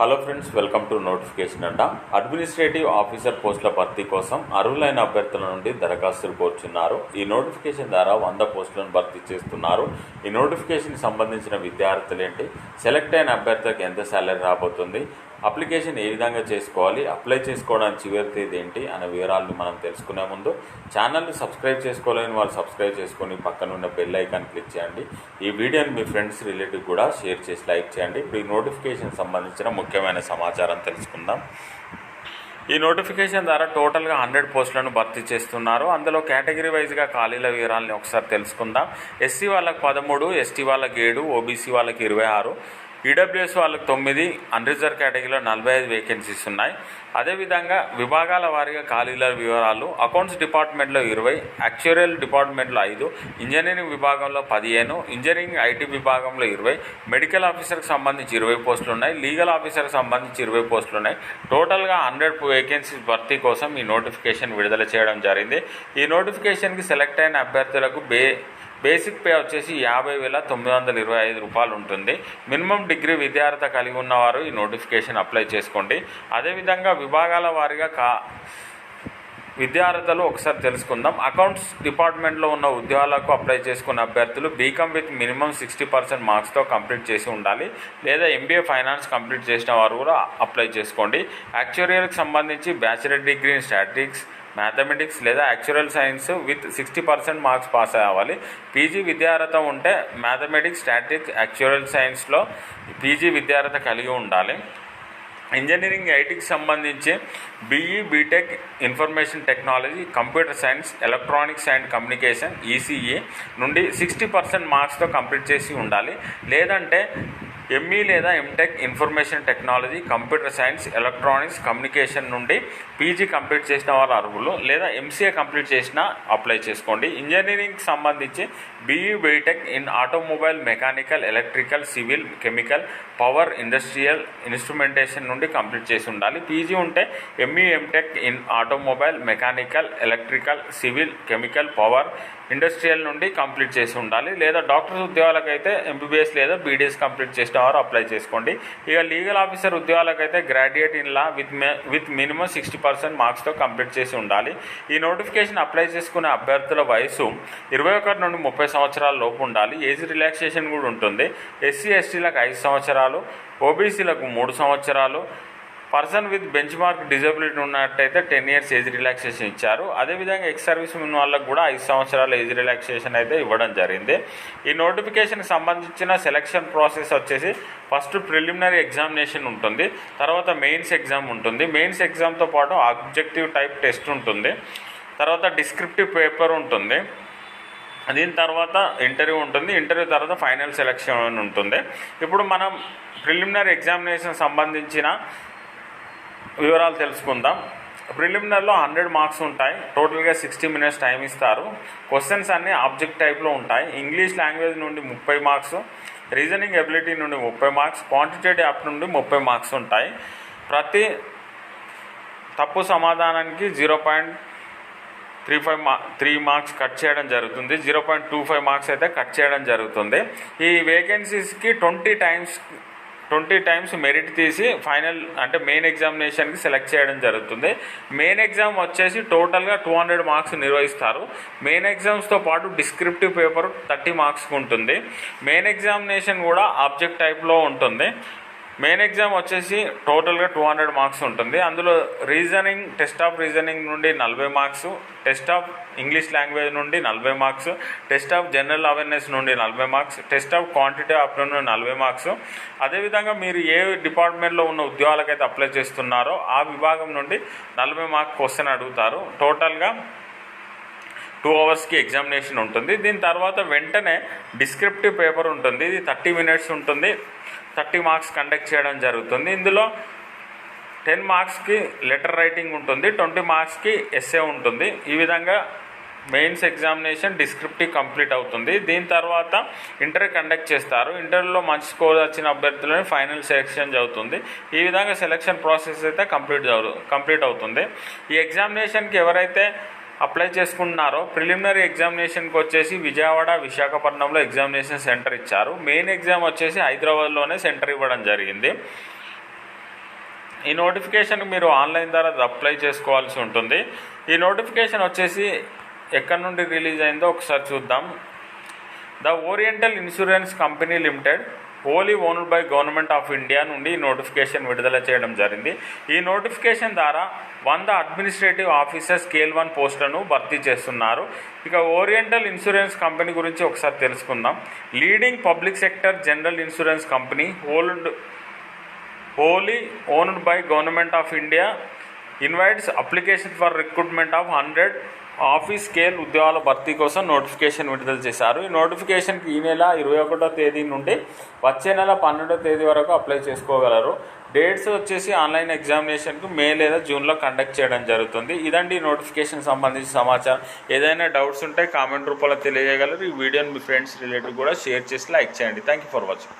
Hello friends welcome to notification అంట. Administrative officer పోస్టుల భర్తీ కోసం అర్హులైన అభ్యర్థుల నుండి దరఖాస్తులు కోరుచున్నారు. ఈ నోటిఫికేషన్ ద్వారా వంద పోస్టులను భర్తీ చేస్తున్నారు. ఈ నోటిఫికేషన్కి సంబంధించిన విద్యార్థులు ఏంటి? సెలెక్ట్ అయిన అభ్యర్థులకు ఎంత శాలరీ రాబోతుంది? అప్లికేషన్ ఏ విధంగా చేసుకోవాలి అప్లై చేసుకోవడానికి చివరి తేదీ ఏంటి అనే వివరాలను మనం తెలుసుకునే ముందు ఛానల్ని సబ్స్క్రైబ్ చేసుకోలేని వాళ్ళు సబ్స్క్రైబ్ చేసుకొని పక్కన ఉన్న బెల్ ఐకాన్ క్లిక్ చేయండి. ఈ వీడియోని మీ ఫ్రెండ్స్ రిలేటివ్ కూడా షేర్ చేసి లైక్ చేయండి. ఇప్పుడు ఈ నోటిఫికేషన్ సంబంధించిన ముఖ్యమైన సమాచారం తెలుసుకుందాం. ఈ నోటిఫికేషన్ ద్వారా టోటల్గా హండ్రెడ్ పోస్టులను భర్తీ చేస్తున్నారు. అందులో కేటగిరీ వైజ్గా ఖాళీల వివరాలని ఒకసారి తెలుసుకుందాం. ఎస్సీ వాళ్ళకి పదమూడు ఎస్టీ వాళ్ళకి ఏడు ఓబీసీ వాళ్ళకి ఇరవై ఆరు. ఈడబ్ల్యూఎస్ వాళ్ళకి తొమ్మిది అన్రిజర్వ్ కేటగిరీలో నలభై ఐదు వేకెన్సీస్ ఉన్నాయి. అదేవిధంగా విభాగాల వారీగా ఖాళీల వివరాలు అకౌంట్స్ డిపార్ట్మెంట్లో ఇరవై యాక్చురియల్ డిపార్ట్మెంట్లో ఐదు ఇంజనీరింగ్ విభాగంలో పదిహేను ఇంజనీరింగ్ ఐటీ విభాగంలో ఇరవై మెడికల్ ఆఫీసర్కి సంబంధించి ఇరవై పోస్టులు ఉన్నాయి లీగల్ ఆఫీసర్కి సంబంధించి ఇరవై పోస్టులు ఉన్నాయి. టోటల్గా హండ్రెడ్ వేకెన్సీస్ భర్తీ కోసం ఈ నోటిఫికేషన్ విడుదల చేయడం జరిగింది. ఈ నోటిఫికేషన్కి సెలెక్ట్ అయిన అభ్యర్థులకు బే బేసిక్ పే వచ్చేసి యాభై వేల తొమ్మిది వందల ఇరవై ఐదు రూపాయలు ఉంటుంది. మినిమం డిగ్రీ విద్యార్హత కలిగి ఉన్నవారు ఈ నోటిఫికేషన్ అప్లై చేసుకోండి. అదేవిధంగా విభాగాల వారీగా కా విద్యార్హతలు ఒకసారి తెలుసుకుందాం. అకౌంట్స్ డిపార్ట్మెంట్లో ఉన్న ఉద్యోగాలకు అప్లై చేసుకున్న అభ్యర్థులు BCom with minimum sixty percent మార్క్స్తో complete చేసి ఉండాలి. లేదా ఎంబీఏ ఫైనాన్స్ కంప్లీట్ చేసిన వారు కూడా అప్లై చేసుకోండి. యాక్చురియల్కి సంబంధించి bachelor degree in statics mathematics లేదా actuarial science with sixty percent marks pass అవ్వాలి. పీజీ విద్యార్హత ఉంటే మ్యాథమెటిక్స్ స్టాటిక్స్ యాక్చురల్ సైన్స్లో పీజీ విద్యార్హత కలిగి ఉండాలి. ఇంజనీరింగ్ ఐటీకి సంబంధించి BE BTech information technology computer science electronics and communication ECE నుండి సిక్స్టీ పర్సెంట్ మార్క్స్తో కంప్లీట్ చేసి ఉండాలి. లేదంటే ఎంఈ లేదా MTech information technology computer science electronics communication నుండి పీజీ కంప్లీట్ చేసిన వారు అర్హులు లేదా ఎంసీఏ కంప్లీట్ చేసిన అప్లై చేసుకోండి. ఇంజనీరింగ్కి సంబంధించి BE BTech in automobile mechanical electrical civil chemical power industrial instrumentation నుండి కంప్లీట్ చేసి ఉండాలి. పీజీ ఉంటే ME MTech in automobile mechanical electrical civil chemical power industrial నుండి కంప్లీట్ చేసి ఉండాలి. లేదా డాక్టర్స్ ఉద్యోగాలకైతే ఎంబీబీఎస్ లేదా బీడీఎస్ కంప్లీట్ చేసిన వారు అప్లై చేసుకోండి. ఇక legal officer ఉద్యోగాలకైతే graduate in law with with minimum sixty percent మార్క్స్తో complete చేసి ఉండాలి. ఈ నోటిఫికేషన్ అప్లై చేసుకునే అభ్యర్థుల వయసు ఇరవై ఒకటి నుండి ముప్పై సంవత్సరాల లోపు ఉండాలి. ఏజ్ రిలాక్సేషన్ కూడా ఉంటుంది. ఎస్సీ ఎస్టీలకు ఐదు సంవత్సరాలు. ఓబీసీలకు మూడు సంవత్సరాలు. Person with bench mark disability ఉన్నట్టయితే టెన్ ఇయర్స్ ఏజ్ రిలాక్సేషన్ ఇచ్చారు. అదేవిధంగా ఎక్స్ సర్వీస్ ఉన్న వాళ్ళకు కూడా ఐదు సంవత్సరాల ఏజ్ రిలాక్సేషన్ అయితే ఇవ్వడం జరిగింది. ఈ నోటిఫికేషన్కి సంబంధించిన సెలక్షన్ ప్రాసెస్ వచ్చేసి ఫస్ట్ ప్రిలిమినరీ ఎగ్జామినేషన్ ఉంటుంది. తర్వాత మెయిన్స్ ఎగ్జామ్ ఉంటుంది. మెయిన్స్ ఎగ్జామ్తో పాటు ఆబ్జెక్టివ్ టైప్ టెస్ట్ ఉంటుంది. తర్వాత డిస్క్రిప్టివ్ పేపర్ ఉంటుంది. దీని తర్వాత ఇంటర్వ్యూ ఉంటుంది. ఇంటర్వ్యూ తర్వాత ఫైనల్ సెలక్షన్ ఉంటుంది. ఇప్పుడు మనం ప్రిలిమినరీ ఎగ్జామినేషన్ సంబంధించిన వివరాలు తెలుసుకుందాం. ప్రిలిమినర్లో హండ్రెడ్ మార్క్స్ ఉంటాయి. టోటల్గా సిక్స్టీ మినిట్స్ టైం ఇస్తారు. క్వశ్చన్స్ అన్నీ ఆబ్జెక్ట్ టైప్లో ఉంటాయి. ఇంగ్లీష్ లాంగ్వేజ్ నుండి ముప్పై మార్క్స్ రీజనింగ్ ఎబిలిటీ నుండి ముప్పై మార్క్స్ క్వాంటిటేటివ్ యాప్ నుండి ముప్పై మార్క్స్ ఉంటాయి. ప్రతి తప్పు సమాధానానికి జీరో పాయింట్ త్రీ ఫైవ్ మా త్రీ మార్క్స్ కట్ చేయడం జరుగుతుంది. Zero point two five marks అయితే కట్ చేయడం జరుగుతుంది. ఈ వేకెన్సీస్కి twenty times twenty times merit తీసి ఫైనల్ అంటే మెయిన్ ఎగ్జామినేషన్కి సెలెక్ట్ చేయడం జరుగుతుంది. మెయిన్ ఎగ్జామ్ వచ్చేసి టోటల్గా టూ హండ్రెడ్ మార్క్స్ నిర్వహిస్తారు. మెయిన్ ఎగ్జామ్స్తో పాటు డిస్క్రిప్టివ్ పేపర్ థర్టీ మార్క్స్కి ఉంటుంది. మెయిన్ ఎగ్జామినేషన్ కూడా ఆబ్జెక్ట్ టైప్లో ఉంటుంది. మెయిన్ ఎగ్జామ్ వచ్చేసి టోటల్గా టూ హండ్రెడ్ మార్క్స్ ఉంటుంది. అందులో రీజనింగ్ టెస్ట్ ఆఫ్ రీజనింగ్ నుండి నలభై marks test of English language నుండి నలభై marks test of general awareness నుండి నలభై marks test of quantity of నుండి నలభై మార్క్స్ అదేవిధంగా మీరు ఏ డిపార్ట్మెంట్లో ఉన్న ఉద్యోగాలకైతే అప్లై చేస్తున్నారో ఆ విభాగం నుండి నలభై మార్క్ క్వశ్చన్ అడుగుతారు. టోటల్గా టూ అవర్స్కి ఎగ్జామినేషన్ ఉంటుంది. దీని తర్వాత వెంటనే డిస్క్రిప్టివ్ పేపర్ ఉంటుంది. ఇది థర్టీ మినిట్స్ ఉంటుంది. థర్టీ మార్క్స్ కండక్ట్ చేయడం జరుగుతుంది. ఇందులో టెన్ మార్క్స్కి లెటర్ రైటింగ్ ఉంటుంది ట్వంటీ మార్క్స్కి ఎస్ఏ ఉంటుంది. ఈ విధంగా మెయిన్స్ ఎగ్జామినేషన్ డిస్క్రిప్టివ్ కంప్లీట్ అవుతుంది. దీని తర్వాత ఇంటర్ కండక్ట్ చేస్తారు. ఇంటర్లో మంచి స్కోర్ వచ్చిన అభ్యర్థులని ఫైనల్ సెలెక్షన్ జరుగుతుంది. ఈ విధంగా సెలెక్షన్ ప్రాసెస్ అయితే కంప్లీట్ కంప్లీట్ అవుతుంది. ఈ ఎగ్జామినేషన్కి ఎవరైతే అప్లై చేసుకుంటున్నారో ప్రిలిమినరీ ఎగ్జామినేషన్కి వచ్చేసి విజయవాడ విశాఖపట్నంలో ఎగ్జామినేషన్ సెంటర్ ఇచ్చారు. మెయిన్ ఎగ్జామ్ వచ్చేసి హైదరాబాద్లోనే సెంటర్ ఇవ్వడం జరిగింది. ఈ నోటిఫికేషన్ మీరు ఆన్లైన్ ద్వారా అప్లై చేసుకోవాల్సి ఉంటుంది. ఈ నోటిఫికేషన్ వచ్చేసి ఎక్కడి నుండి రిలీజ్ అయిందో ఒకసారి చూద్దాం. The oriental insurance company limited wholly owned by government of India నుండి ఈ నోటిఫికేషన్ విడుదల చేయడం జరిగింది. ఈ నోటిఫికేషన్ ద్వారా వంద అడ్మినిస్ట్రేటివ్ ఆఫీసర్ స్కేల్ వన్ పోస్టులను భర్తీ చేస్తున్నారు. ఇక ఓరియంటల్ ఇన్సూరెన్స్ కంపెనీ గురించి ఒకసారి తెలుసుకుందాం. Leading public sector general insurance company old wholly owned by government of India invites application for recruitment of hundred office scale ఉద్యోగాల భర్తీ కోసం నోటిఫికేషన్ విడుదల చేశారు. ఈ నోటిఫికేషన్కి ఈ నెల ఇరవై ఒకటో తేదీ నుండి వచ్చే నెల పన్నెండో తేదీ వరకు అప్లై చేసుకోగలరు. డేట్స్ వచ్చేసి ఆన్లైన్ ఎగ్జామినేషన్కు మే లేదా జూన్లో కండక్ట్ చేయడం జరుగుతుంది. ఇదండి ఈ నోటిఫికేషన్ సంబంధించిన సమాచారం. ఏదైనా డౌట్స్ ఉంటే కామెంట్ రూపంలో తెలియజేయగలరు. ఈ వీడియోని మీ ఫ్రెండ్స్ రిలేటివ్ కూడా షేర్ చేసి లైక్ చేయండి. Thank you for watching.